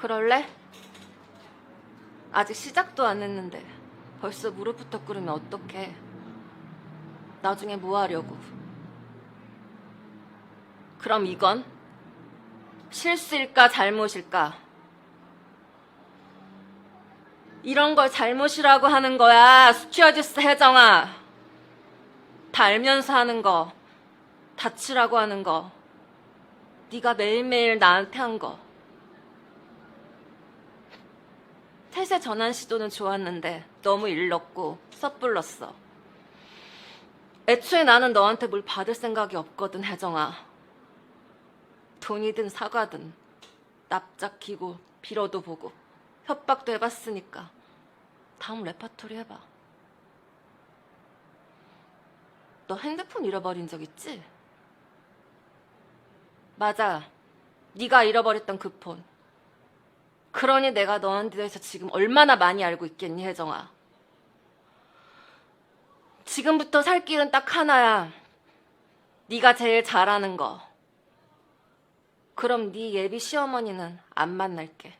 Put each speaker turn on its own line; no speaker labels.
그럴래? 아직 시작도 안 했는데 벌써 무릎부터 꿇으면 어떡해. 나중에 뭐 하려고. 그럼 이건? 실수일까 잘못일까? 이런 걸 잘못이라고 하는 거야, 스튜어디스 혜정아. 다 알면서 하는 거, 다치라고 하는 거, 네가 매일매일 나한테 한 거. 태세 전환 시도는 좋았는데 너무 일렀고 섣불렀어. 애초에 나는 너한테 뭘 받을 생각이 없거든, 혜정아. 돈이든 사과든 납작키고 빌어도 보고 협박도 해봤으니까 다음 레파토리 해봐. 너 핸드폰 잃어버린 적 있지? 맞아. 네가 잃어버렸던 그 폰. 그러니 내가 너한테 대해서 지금 얼마나 많이 알고 있겠니, 혜정아. 지금부터 살 길은 딱 하나야. 네가 제일 잘하는 거. 그럼 네 예비 시어머니는 안 만날게.